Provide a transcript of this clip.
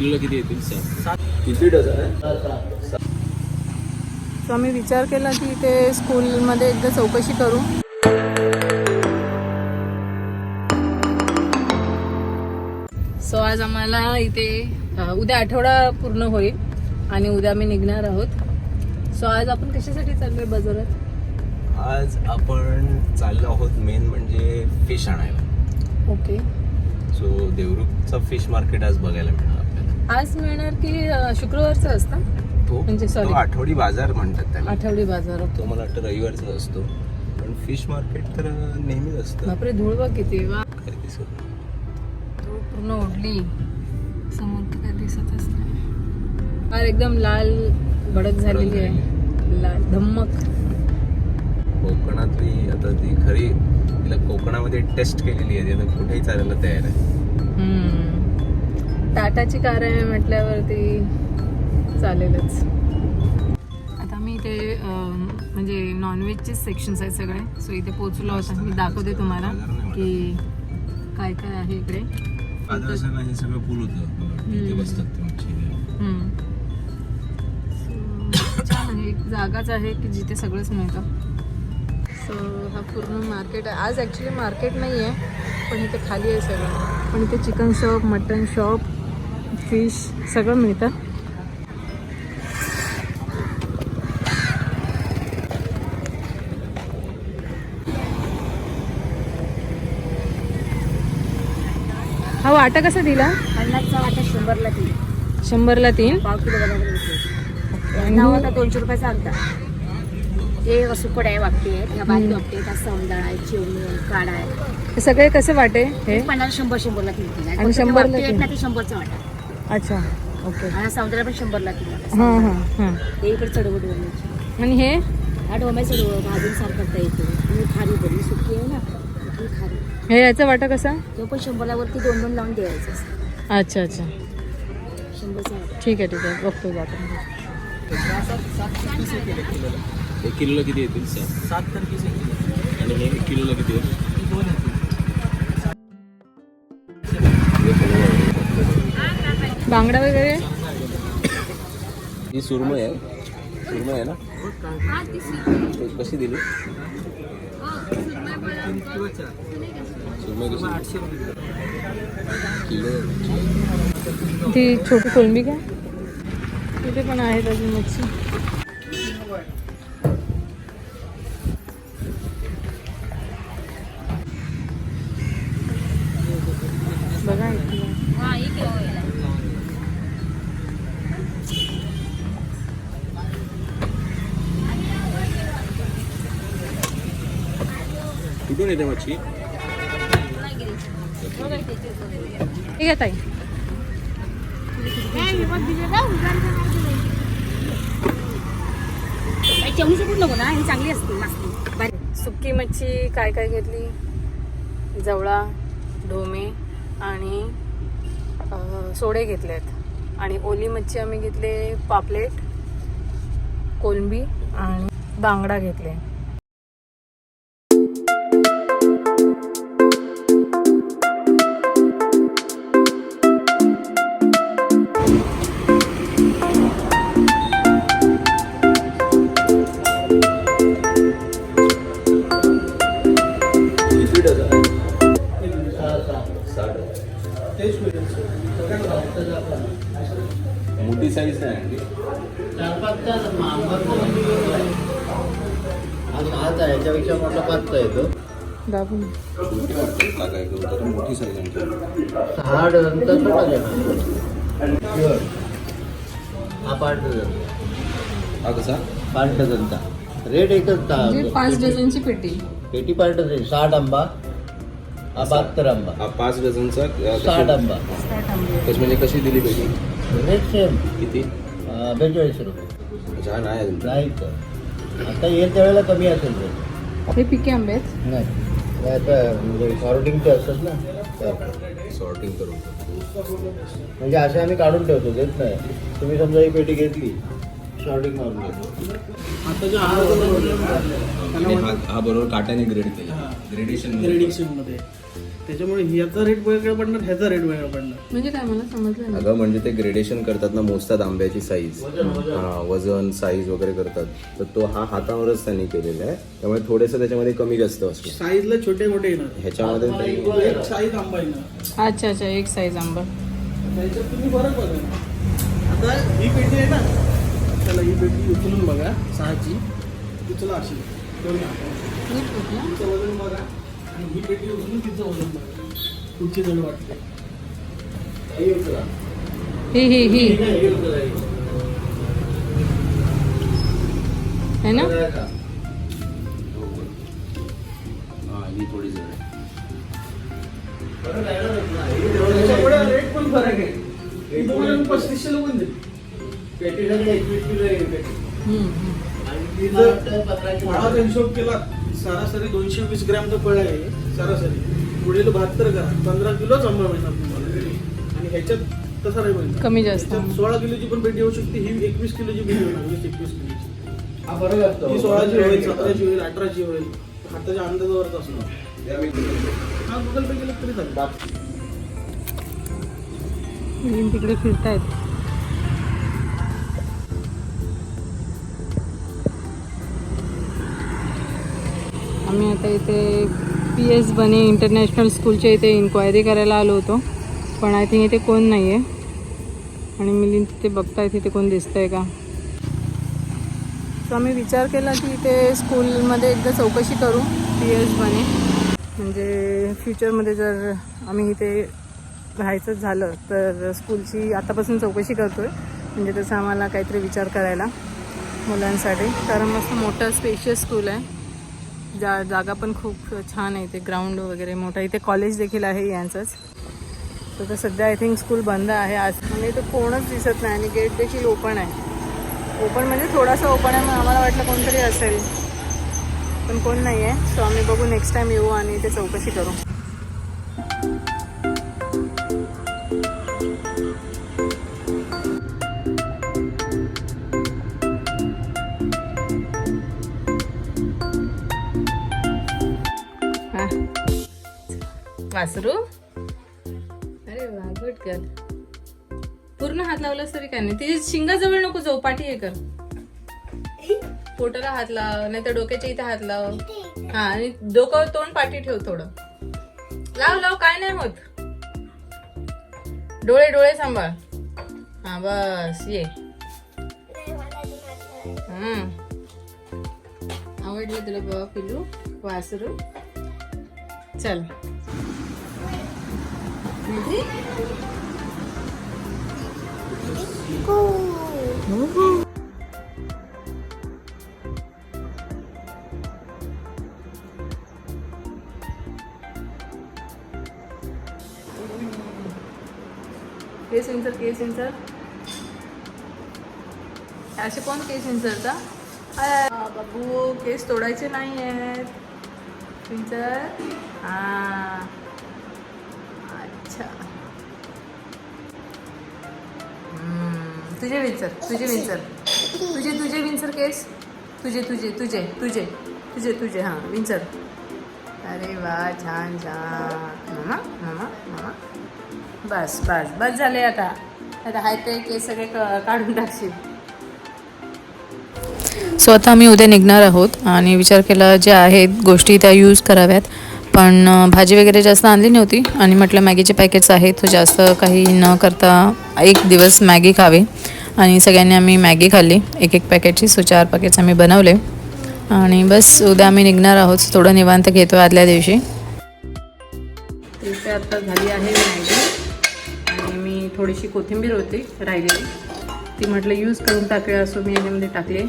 किलोला किती येतील सात. किती डझन आहे? सो आम्ही विचार केला की ते स्कूलमध्ये एकदा चौकशी करू. सो आज आम्हाला इथे उद्या आठवडा पूर्ण होईल आणि उद्या आम्ही निघणार आहोत. सो आज आपण कशासाठी चाललोय बाजारात? आज आपण चाललो आहोत मेन म्हणजे फिश आणायला. ओके सो देवरुखचं फिश मार्केट आज बघायला मिळणार. आज मिळणार की अ, शुक्रवारचं असतं? तो म्हणजे sorry. तो आठवडी बाजार म्हणतात त्याला. आठवडी बाजार तो मला वाटतं रविवारचा असतो. पण फिश मार्केट तर नेहमीच असतं. बापरे धूळ बघ किती वा. काय दिसत धूळ पूर्ण ओढली. समोर तर काय दिसतच नाही. फार एकदम लाल भडक झालेली आहे. लाल धम्मक. कोकणातली आता ती खरी तिला कोकणामध्ये टेस्ट केलेली आहे. ती आता कुठेही चालायला तयार आहे. हम्म. टाटाची कार आहे म्हटल्यावरती चालेलच. आता मी इथे म्हणजे नॉनव्हेजचे सेक्शन्स आहेत सगळे. सो इथे पोचलो होता मी दाखवते तुम्हाला की काय काय आहे इकडे. हे सगळं पूल होतं. बसतात एक जागाच आहे की जिथे सगळंच मिळतं. सो हा पूर्ण मार्केट आहे. आज ॲक्च्युली मार्केट नाही आहे पण इथे खाली आहे सगळं. पण इथे chicken shop mutton shop fish सगळं मिळतं. हा वाटा कसा दिला? पन्नासचा वाटा शंभरला तीन. शंभरला तीन? पाव किलो दोनशे रुपयाचा आणता ते सुकड आहे बारीक हम्म. वापटे आहेत असं समदाळ आहे चिवणी आहे काढा आहे. हे सगळे कसे वाटे? हे? पन्नास शंभर शंभरला तीन आणि शंभरला शंभरचा वाटा. अच्छा. ओके. आणि समुद्राला पण शंभरला तीन हां हां. हां ते इकडे आणि हे? हा डोम्या भाजून सार करता येतो. आणि खारी बरी सुकी आहे ना. खारी. हे याचा वाटा कसा? तो पण शंभरला वरती दोन दोन लावून द्यायचं. अच्छा अच्छा. शंभरचा ठीक आहे ठीक आहे. बघतो जातो किलोला किती येतील सात? सात तर आणि हे किलोला किती आहे बांगडा वगैरे? ही सुरमई आहे. सुरमई आहे ना? कशी दिली? सुरमई कशी किलो ती छोटी कोलंबी का तिथे पण आहेत अजून मच्छी. कुठून येते मच्छी ठीक आहे ताई. चमची कुठं नको ना ही चांगली असते बारीक सुकी मच्छी काय काय घेतली? जवळा ढोमे आणि सोडे घेतलेत. आणि ओली मच्छी आम्ही घेतले पापलेट कोलंबी आणि बांगडा घेतले. साईज नाही. आणली आता याच्यापेक्षा मोठा पाचचा येतो दाबून. मोठी वाटते का काय करू तर मोठी साईज आणली सहा डझनचा छोटा देणार हा पाच डझन हा कसा? पाच डझनचा रेट एकच म्हणजे दहा पाच डझनची पेटी. पेटी पाच डझन साठ आंबा बहात्तर आंबा. हा पाच डझनचा अ, साठ आंबा. कशी म्हणजे कशी दिली पाहिजे रेट सेम किती? बेचाळीस रुपये. अच्छा हा नाही अजून. नाही तर. आता येईल त्यावेळेला कमी असेल रेट हे पिके आंबे आहेत? नाही. आता म्हणजे सॉर्टिंगचे असतात ना. तर. सॉर्टिंग करून. म्हणजे असे आम्ही काढून ठेवतो देत नाही. तुम्ही समजा ही पेटी घेतली शॉर्टिंग मारून घेतो. हा हा बरोबर काट्याने ग्रेड केला. ग्रेडेशन ग्रेडिंगमध्ये त्याच्यामुळे ह्याचा रेट वेगळा पडणार ह्याचा रेट वेगळा पडणार. म्हणजे काय मला समजलं नाही. अगं म्हणजे ते ग्रेडेशन करतात ना मोजतात आंब्याची साईज हा वजन साईज वगैरे करतात. तर तो हा हातावरच त्यांनी केलेला आहे. त्यामुळे थोडेस त्याच्यामध्ये कमी जास्त असतो साईजला छोटे मोठे येणार. ह्याच्यामध्ये तो एक साईज आंबा येणार. अच्छा अच्छा एक साईज आंबा. त्याच्यात तुम्ही फरक बघा. ना. आता ही पेटी आहे ना चला ही पेटी उचलून बघा सहाची. उचला अशी. दोन्ही हाताने. नीट बघ ना. तिचं वजन बघा. आणि ही पेटी उचलून तिचं वजन बघा कुठची जड वाटते. ही उचला. ही ही ही. ही ही उचला, ही. है ना? हा थोडी जड आहे. रेट पण फरक आहे. ही तुम्हाला पस्तीसशे एकवीस किलो आहे ही पेटी. आणि हिशोब केला. सरासरी दोनशे वीस ग्रॅमचं फळ आहे सरासरी. पुढे बहात्तर करा. पंधरा किलोच आंबा मिळणार तुम्हाला. आणि ह्याच्यात तसा नाही मिळणार कमी जास्त. ह्याच्यात सोळा किलोची पण पेटी येऊ शकते ही एकवीस किलोची पेटी होणार वीस एकवीस किलोची. हा फरक असतो ही सोळाची होईल सतराची होईल अठराची होईल. हाताच्या अंदाजावरच असणार. हा गुगल पे केलं तरी चालेल. मुलीं तिकडे फिरतायत. इथे पी एस बने इंटरनॅशनल स्कूलच्या इथे इन्क्वायरी करायला आलो होतो. पण आय थिंक इथे कोण नाही आहे आणि मिलिंद तिथे बघताय तिथे कोण दिसतंय का? सो आम्ही विचार केला की इथे स्कूलमध्ये एकदा चौकशी करू पी एस बने म्हणजे फ्युचरमध्ये जर आम्ही इथे राहायचं झालं तर स्कूलची आतापासून चौकशी करतो आहे म्हणजे तसं आम्हाला काहीतरी विचार करायला मुलांसाठी. कारण मस्त मोठं स्पेशियस स्कूल आहे. जा जागा पण खूप छान आहे इथे ग्राउंड वगैरे मोठा. इथे कॉलेज देखील आहे यांचंच. तर तर सध्या आय थिंक स्कूल बंद आहे. आज म्हणजे इथं कोणच दिसत नाही आणि गेट देखील ओपन आहे. ओपन म्हणजे थोडासा ओपन आहे मग आम्हाला वाटलं कोणतरी असेल. पण कोण नाही आहे सो आम्ही बघू नेक्स्ट टाईम येऊ आणि इथे चौकशी करू. वासरू अरे वा गुड गर्ल पूर्ण हात लावलास तरी काय नाही. तिच्या शिंगाजवळ नको जाऊ पाठी हे कर. पोटाला हात लाव नाही तर डोक्याच्या इथे हात लाव. हा आणि डोकं तोंड पाठी ठेव थोडं. लाव लाव काय नाही होत. डोळे डोळे सांभाळ. हा बस ये. हम्म. आवडलं तुला बाबा पिलू वासरू? चल. केस इंचर केस इंचर असे कोण केस इंचरता अरे बाबू केस तोडायचे नाही आहेत इंचर हा अच्छा. तुझे विंचर तुझे विंचर. तुझे तुझे विंचर केस? तुझे तुझे तुझे तुझे तुझे तुझे हां विंचर. अरे वा छान छान. मामा मामा मामा. बस बस बस झाले आता. आता हाय ते केस सगळे काढून टाकशील. सो आता आम्ही उद्या निघणार आहोत आणि विचार केला ज्या आहेत गोष्टी त्या यूज कराव्यात. पण भाजी वगैरे जास्त आणली नव्हती आणि म्हटलं मॅगीचे पॅकेट्स आहेत तो जास्त काही न करता एक दिवस मॅगी खावे. आणि सगळ्यांनी आम्ही मॅगी खाल्ली एक एक पॅकेटची सो चार पॅकेट्स आम्ही बनवले. आणि बस उद्या आम्ही निघणार आहोत थोडं निवांत घेतो आदल्या दिवशी. इथे आता झाली आहे मॅगी. आणि मी थोडीशी कोथिंबीर होती राहिलेली. ती म्हटलं यूज करून टाकूया असं मी याच्यामध्ये टाकले.